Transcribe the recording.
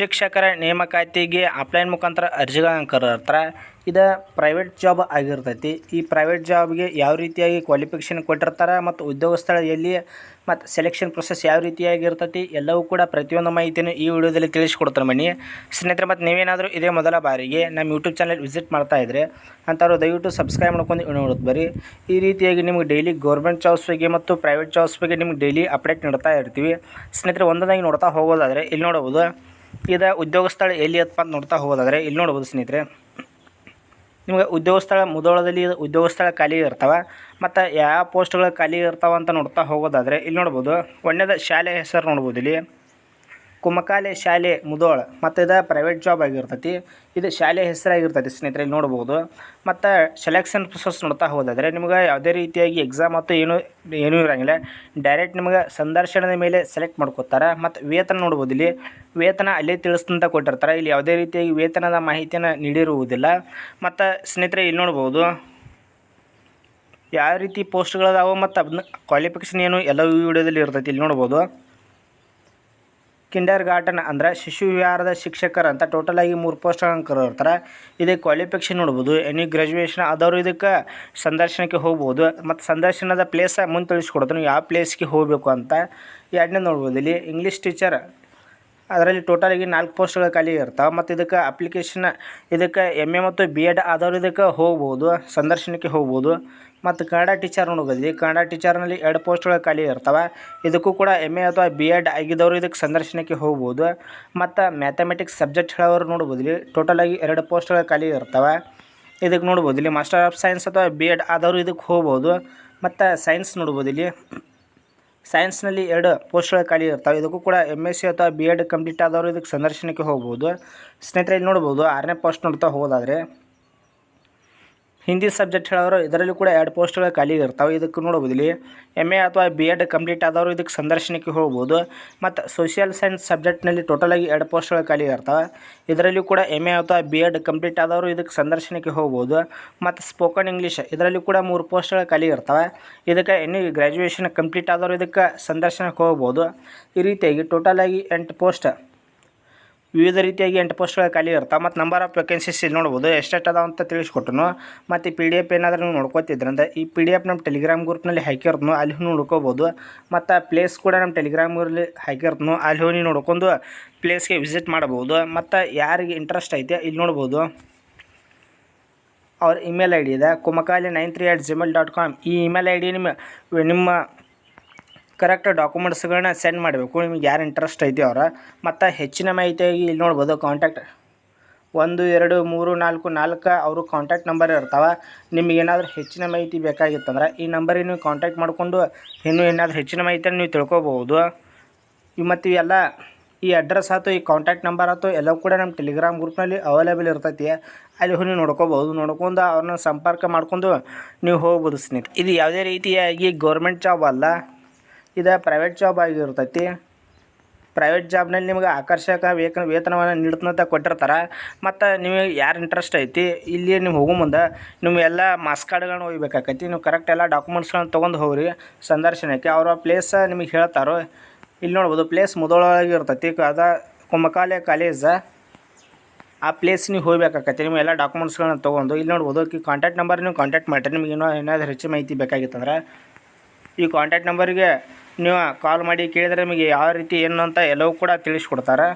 ಶಿಕ್ಷಕರ ನೇಮಕಾತಿಗೆ ಆಫ್ಲೈನ್ ಮುಖಾಂತರ ಅರ್ಜಿಗಳನ್ನು ಕರೆದಿರ್ತಾರೆ ಇದು ಪ್ರೈವೇಟ್ ಜಾಬ್ ಆಗಿರ್ತೈತಿ. ಈ ಪ್ರೈವೇಟ್ ಜಾಬ್ಗೆ ಯಾವ ರೀತಿಯಾಗಿ ಕ್ವಾಲಿಫಿಕೇಷನ್ ಕೊಟ್ಟಿರ್ತಾರೆ ಮತ್ತು ಉದ್ಯೋಗ ಸ್ಥಳ ಎಲ್ಲಿ ಮತ್ತು ಸೆಲೆಕ್ಷನ್ ಪ್ರೊಸೆಸ್ ಯಾವ ರೀತಿಯಾಗಿ ಇರ್ತೈತಿ ಎಲ್ಲವೂ ಕೂಡ ಪ್ರತಿಯೊಂದು ಮಾಹಿತಿಯನ್ನು ಈ ವಿಡಿಯೋದಲ್ಲಿ ತಿಳಿಸ್ಕೊಡ್ತಾರೆ ಬನ್ನಿ. ಸ್ನೇಹಿತರೆ, ಮತ್ತು ನೀವೇನಾದರೂ ಇದೇ ಮೊದಲ ಬಾರಿಗೆ ನಮ್ಮ ಯೂಟ್ಯೂಬ್ ಚಾನಲ್ ವಿಸಿಟ್ ಮಾಡ್ತಾ ಇದ್ದರೆ ಅಂಥವ್ರು ದಯವಿಟ್ಟು ಸಬ್ಸ್ಕ್ರೈಬ್ ಮಾಡ್ಕೊಂಡು ನೋಡೋದು ಬರೀ ಈ ರೀತಿಯಾಗಿ ನಿಮಗೆ ಡೈಲಿ ಗೌರ್ಮೆಂಟ್ ಜಾಬ್ಸ್ ಬಗ್ಗೆ ಮತ್ತು ಪ್ರೈವೇಟ್ ಜಾಬ್ಸ್ ಬಗ್ಗೆ ನಿಮ್ಗೆ ಡೈಲಿ ಅಪ್ಡೇಟ್ ನೀಡ್ತಾ ಇರ್ತೀವಿ. ಸ್ನೇಹಿತರೆ, ಒಂದೊಂದಾಗಿ ನೋಡ್ತಾ ಹೋಗೋದಾದರೆ ಇಲ್ಲಿ ನೋಡಬಹುದು. ಇದು ಉದ್ಯೋಗ ಸ್ಥಳ ಅಂತ ನೋಡ್ತಾ ಹೋಗೋದಾದರೆ, ಇಲ್ಲಿ ನೋಡ್ಬೋದು ಸ್ನೇಹಿತರೆ. ನಿಮಗೆ ಉದ್ಯೋಗ ಸ್ಥಳ ಮುದೋಳದಲ್ಲಿ ಉದ್ಯೋಗ ಸ್ಥಳ ಖಾಲಿ ಇರ್ತಾವೆ, ಮತ್ತು ಯಾವ ಪೋಸ್ಟ್ಗಳು ಖಾಲಿ ಇರ್ತಾವೆ ಅಂತ ನೋಡ್ತಾ ಹೋಗೋದಾದರೆ, ಇಲ್ಲಿ ನೋಡ್ಬೋದು ಒಳ್ಳೆಯದ ಶಾಲೆ ಹೆಸರು ನೋಡ್ಬೋದು ಇಲ್ಲಿ. ಕುಮಕಾಲೆ ಶಾಲೆ ಮುದೋಳ, ಮತ್ತು ಇದು ಪ್ರೈವೇಟ್ ಜಾಬ್ ಆಗಿರ್ತೈತಿ, ಇದು ಶಾಲೆ ಹೆಸರಾಗಿರ್ತೈತಿ ಸ್ನೇಹಿತರೆ, ಇಲ್ಲಿ ನೋಡ್ಬೋದು. ಮತ್ತು ಸೆಲೆಕ್ಷನ್ ಪ್ರೊಸೆಸ್ ನೋಡ್ತಾ ಹೋದಾದರೆ ನಿಮ್ಗೆ ಯಾವುದೇ ರೀತಿಯಾಗಿ ಎಕ್ಸಾಮ್ ಮತ್ತು ಏನು, ಏನೂ ಇರೋಂಗಿಲ್ಲ. ಡೈರೆಕ್ಟ್ ನಿಮ್ಗೆ ಸಂದರ್ಶನದ ಮೇಲೆ ಸೆಲೆಕ್ಟ್ ಮಾಡ್ಕೋತಾರೆ, ಮತ್ತು ವೇತನ ನೋಡ್ಬೋದು ಇಲ್ಲಿ. ವೇತನ ಅಲ್ಲೇ ತಿಳಿಸ್ತಂತ ಕೊಟ್ಟಿರ್ತಾರೆ. ಇಲ್ಲಿ ಯಾವುದೇ ರೀತಿಯಾಗಿ ವೇತನದ ಮಾಹಿತಿಯನ್ನು ನೀಡಿರುವುದಿಲ್ಲ. ಮತ್ತು ಸ್ನೇಹಿತರೆ, ಇಲ್ಲಿ ನೋಡ್ಬೋದು. ಯಾವ ರೀತಿ ಪೋಸ್ಟ್ಗಳದಾವೆ ಮತ್ತು ಅದನ್ನ ಕ್ವಾಲಿಫಿಕೇಷನ್ ಏನು ಎಲ್ಲ ವಿಡಿಯೋದಲ್ಲಿ ಇರ್ತೈತಿ. ಇಲ್ಲಿ ನೋಡ್ಬೋದು. ಕಿಂಡರ್ ಗಾರ್ಟನ್ ಅಂದರೆ ಶಿಶು ವಿಹಾರದ ಶಿಕ್ಷಕರು ಅಂತ ಟೋಟಲಾಗಿ ಮೂರು ಪೋಸ್ಟ್ಗಳನ್ನು ಕರೆದಿರ್ತಾರೆ. ಇದಕ್ಕೆ ಕ್ವಾಲಿಫಿಕೇಷನ್ ನೋಡ್ಬೋದು. ಎನಿ ಗ್ರ್ಯಾಜುಯೇಷನ್ ಆದವರು ಇದಕ್ಕೆ ಸಂದರ್ಶನಕ್ಕೆ ಹೋಗ್ಬೋದು. ಮತ್ತು ಸಂದರ್ಶನದ ಪ್ಲೇಸ ಮುಂದೆ ತಿಳಿಸ್ಕೊಡ್ತಾನೆ ಯಾವ ಪ್ಲೇಸ್ಗೆ ಹೋಗಬೇಕು ಅಂತ ಎರಡನೇ ನೋಡ್ಬೋದು. ಇಲ್ಲಿ ಇಂಗ್ಲೀಷ್ ಟೀಚರ್ ಅದರಲ್ಲಿ ಟೋಟಲಾಗಿ ನಾಲ್ಕು ಪೋಸ್ಟ್ಗಳು ಖಾಲಿ ಇರ್ತಾವೆ ಮತ್ತು ಇದಕ್ಕೆ ಅಪ್ಲಿಕೇಶನ್ ಇದಕ್ಕೆ ಎಂ ಎ ಮತ್ತು ಬಿ ಎಡ್ ಆದವ್ರು ಇದಕ್ಕೆ ಹೋಗ್ಬೋದು, ಸಂದರ್ಶನಕ್ಕೆ ಹೋಗ್ಬೋದು. ಮತ್ತು ಕನ್ನಡ ಟೀಚರ್ ನೋಡ್ಬೋದು ಕನ್ನಡ ಟೀಚರ್ನಲ್ಲಿ ಎರಡು ಪೋಸ್ಟ್ಗಳು ಖಾಲಿ ಇರ್ತವೆ. ಇದಕ್ಕೂ ಕೂಡ ಎಂ ಎ ಅಥವಾ ಬಿ ಎಡ್ ಆಗಿದ್ದವರು ಇದಕ್ಕೆ ಸಂದರ್ಶನಕ್ಕೆ ಹೋಗ್ಬೋದು. ಮತ್ತು ಮ್ಯಾಥಮೆಟಿಕ್ಸ್ ಸಬ್ಜೆಕ್ಟ್ ಹೇಳೋರು ನೋಡ್ಬೋದು ಇಲ್ಲಿ ಟೋಟಲಾಗಿ ಎರಡು ಪೋಸ್ಟ್ಗಳು ಖಾಲಿ ಇರ್ತವೆ. ಇದಕ್ಕೆ ನೋಡ್ಬೋದು ಇಲ್ಲಿ ಮಾಸ್ಟರ್ ಆಫ್ ಸೈನ್ಸ್ ಅಥವಾ ಬಿ ಎಡ್ ಆದವರು ಇದಕ್ಕೆ ಹೋಗ್ಬೋದು. ಮತ್ತು ಸೈನ್ಸ್ ನೋಡ್ಬೋದು ಇಲ್ಲಿ ಸೈನ್ಸ್ನಲ್ಲಿ ಎರಡು ಪೋಸ್ಟ್ಗಳು ಖಾಲಿ ಇರ್ತಾವೆ. ಇದಕ್ಕೂ ಕೂಡ ಎಂ ಎಸ್ ಸಿ ಅಥವಾ ಬಿ ಎಡ್ ಕಂಪ್ಲೀಟ್ ಆದವರು ಇದಕ್ಕೆ ಸಂದರ್ಶನಕ್ಕೆ ಹೋಗ್ಬೋದು. ಸ್ನೇಹಿತರೆ, ಇಲ್ಲಿ ನೋಡ್ಬೋದು ಆರನೇ ಪೋಸ್ಟ್ ನೋಡ್ತಾ ಹೋಗೋದಾದರೆ ಹಿಂದಿ ಸಬ್ಜೆಕ್ಟ್ ಹೇಳೋರು, ಇದರಲ್ಲಿ ಕೂಡ ಎರಡು ಪೋಸ್ಟ್ಗಳು ಖಾಲಿ ಇರ್ತಾವೆ. ಇದಕ್ಕೆ ನೋಡ್ಬೋದು ಇಲ್ಲಿ ಎಂ ಎ ಅಥವಾ ಬಿ ಎಡ್ ಕಂಪ್ಲೀಟ್ ಆದವರು ಇದಕ್ಕೆ ಸಂದರ್ಶನಕ್ಕೆ ಹೋಗ್ಬೋದು. ಮತ್ತು ಸೋಷಿಯಲ್ ಸೈನ್ಸ್ ಸಬ್ಜೆಕ್ಟ್ನಲ್ಲಿ ಟೋಟಲಾಗಿ ಎರಡು ಪೋಸ್ಟ್ಗಳು ಖಾಲಿ ಇರ್ತಾವೆ. ಇದರಲ್ಲಿ ಕೂಡ ಎಂ ಎ ಅಥವಾ ಬಿ ಎಡ್ ಕಂಪ್ಲೀಟ್ ಆದವರು ಇದಕ್ಕೆ ಸಂದರ್ಶನಕ್ಕೆ ಹೋಗ್ಬೋದು. ಮತ್ತು ಸ್ಪೋಕನ್ ಇಂಗ್ಲೀಷ್ ಇದರಲ್ಲಿ ಕೂಡ ಮೂರು ಪೋಸ್ಟ್ಗಳು ಖಾಲಿ ಇರ್ತವೆ. ಇದಕ್ಕೆ ಎನಿ ಗ್ರ್ಯಾಜುಯೇಷನ್ ಕಂಪ್ಲೀಟ್ ಆದವರು ಇದಕ್ಕೆ ಸಂದರ್ಶನಕ್ಕೆ ಹೋಗ್ಬೋದು. ಈ ರೀತಿಯಾಗಿ ಟೋಟಲಾಗಿ ಎಂಟು ಪೋಸ್ಟ್ ವಿವಿಧ ರೀತಿಯಾಗಿ ಎಂಟು ಪೋಸ್ಟ್ಗಳು ಖಾಲಿ ಇರ್ತಾವೆ. ಮತ್ತು ನಂಬರ್ ಆಫ್ ವೇಕೆನ್ಸೀಸ್ ಇಲ್ಲಿ ನೋಡ್ಬೋದು. ಎಷ್ಟೆಷ್ಟು ಅದಾವ ಅಂತ ತಿಳಿಸ್ಕೊಟ್ಟನು. ಮತ್ತು ಈ ಪಿ ಡಿ ಎಫ್ ಏನಾದರೂ ನೀವು ನೋಡ್ಕೋತಿದ್ರಂದ್ರೆ, ಈ ಪಿ ಡಿ ಎಫ್ ನಮ್ಮ ಟೆಲಿಗ್ರಾಮ್ ಗ್ರೂಪ್ನಲ್ಲಿ ಹಾಕಿರ್ತನು ಅಲ್ಲಿ ನೋಡ್ಕೋಬೋದು. ಮತ್ತು ಪ್ಲೇಸ್ ಕೂಡ ನಮ್ಮ ಟೆಲಿಗ್ರಾಮ್ ಗ್ರೂಪಲ್ಲಿ ಹಾಕಿರ್ತನು ಅಲ್ಲಿ ಹೋಗಿ ನೋಡ್ಕೊಂಡು ಪ್ಲೇಸ್ಗೆ ವಿಸಿಟ್ ಮಾಡ್ಬೋದು ಮತ್ತು ಯಾರಿಗೆ ಇಂಟ್ರೆಸ್ಟ್ ಐತೆ ಇಲ್ಲಿ ನೋಡ್ಬೋದು. ಅವ್ರ ಇಮೇಲ್ ಐ ಡಿ ಇದೆ. ಕುಮಕಾಲಿ nine three at Gmail dot com ಈ ಇಮೇಲ್ ಐ ಡಿ ನಿಮ್ಮ ನಿಮ್ಮ ಕರೆಕ್ಟ್ ಡಾಕ್ಯುಮೆಂಟ್ಸ್ಗಳನ್ನ ಸೆಂಡ್ ಮಾಡಬೇಕು. ನಿಮ್ಗೆ ಯಾರು ಇಂಟ್ರೆಸ್ಟ್ ಐತಿ ಅವರ. ಮತ್ತು ಹೆಚ್ಚಿನ ಮಾಹಿತಿಯಾಗಿ ಇಲ್ಲಿ ನೋಡ್ಬೋದು ಕಾಂಟ್ಯಾಕ್ಟ್ ಒಂದು, ಎರಡು, ಮೂರು, ನಾಲ್ಕು ನಾಲ್ಕು ಅವರು ಕಾಂಟ್ಯಾಕ್ಟ್ ನಂಬರ್ ಇರ್ತಾವೆ. ನಿಮಗೆ ಏನಾದರೂ ಹೆಚ್ಚಿನ ಮಾಹಿತಿ ಬೇಕಾಗಿತ್ತಂದ್ರೆ ಈ ನಂಬರಿಗೆ ನೀವು ಕಾಂಟ್ಯಾಕ್ಟ್ ಮಾಡಿಕೊಂಡು ಇನ್ನೂ ಏನಾದರೂ ಹೆಚ್ಚಿನ ಮಾಹಿತಿಯನ್ನು ನೀವು ತಿಳ್ಕೊಬೋದು ಮತ್ತು ಇವೆಲ್ಲ ಈ ಅಡ್ರೆಸ್ ಆಯ್ತು, ಈ ಕಾಂಟ್ಯಾಕ್ಟ್ ನಂಬರ್ ಆಯ್ತು, ಎಲ್ಲವೂ ಕೂಡ ನಮ್ಮ ಟೆಲಿಗ್ರಾಮ್ ಗ್ರೂಪ್ನಲ್ಲಿ ಅವೈಲೇಬಲ್ ಇರ್ತೈತಿ. ಅಲ್ಲಿ ಹೋಗಿ ನೀವು ನೋಡ್ಕೋಬೋದು ನೋಡ್ಕೊಂಡು ಅವ್ರನ್ನ ಸಂಪರ್ಕ ಮಾಡ್ಕೊಂಡು ನೀವು ಹೋಗ್ಬೋದು ಸ್ನೇಹಿತರೆ. ಇದು ಯಾವುದೇ ರೀತಿಯಾಗಿ ಗೌರ್ಮೆಂಟ್ ಜಾಬ್ ಅಲ್ಲ. ಇದು ಪ್ರೈವೇಟ್ ಜಾಬ್ ಆಗಿರ್ತೈತಿ. ಪ್ರೈವೇಟ್ ಜಾಬ್ನಲ್ಲಿ ನಿಮ್ಗೆ ಆಕರ್ಷಕ ವೇತನ ವೇತನವನ್ನು ನೀಡ್ತಂತ ಕೊಟ್ಟಿರ್ತಾರೆ. ಮತ್ತು ನಿಮಗೆ ಯಾರು ಇಂಟ್ರೆಸ್ಟ್ ಐತಿ? ಇಲ್ಲಿ ನೀವು ಹೋಗೋ ಮುಂದೆ ನೀವು ಎಲ್ಲ ಮಾಸ್ ಕಾರ್ಡ್ಗಳನ್ನ ಒಯ್ಬೇಕಾಕೈತಿ. ನೀವು ಕರೆಕ್ಟ್ ಎಲ್ಲ ಡಾಕ್ಯುಮೆಂಟ್ಸ್ಗಳನ್ನ ತೊಗೊಂಡು ಹೋಗ್ರಿ ಸಂದರ್ಶನಕ್ಕೆ. ಅವರ ಪ್ಲೇಸ ನಿಮಗೆ ಹೇಳ್ತಾರೋ? ಇಲ್ಲಿ ನೋಡ್ಬೋದು ಪ್ಲೇಸ್ ಮೊದಲೊಳಗೆ ಇರ್ತೈತಿ ಅದ ಕುಮಕಾಲೆ ಕಾಲೇಜ ಆ ಪ್ಲೇಸ್ ನೀವು ಹೋಗ್ಬೇಕಾಕೈತಿ. ನಿಮ್ಮ ಎಲ್ಲ ಡಾಕ್ಯುಮೆಂಟ್ಸ್ಗಳನ್ನ ತೊಗೊಂಡು. ಇಲ್ಲಿ ನೋಡ್ಬೋದು ಕಾಂಟ್ಯಾಕ್ಟ್ ನಂಬರ್ ನೀವು ಕಾಂಟ್ಯಾಕ್ಟ್ ಮಾಡಿರಿ. ನಿಮ್ಗೆ ಏನೋ ಏನಾದರೂ ಹೆಚ್ಚು ಮಾಹಿತಿ ಬೇಕಾಗಿತ್ತಂದ್ರೆ ಈ ಕಾಂಟ್ಯಾಕ್ಟ್ ನಂಬರಿಗೆ ನೀವು ಕಾಲ್ ಮಾಡಿ ಕೇಳಿದರೆ ನಿಮಗೆ ಯಾವ ರೀತಿ ಏನು ಅಂತ ಎಲ್ಲವೂ ಕೂಡ ತಿಳಿಸ್ಕೊಡ್ತಾರೆ.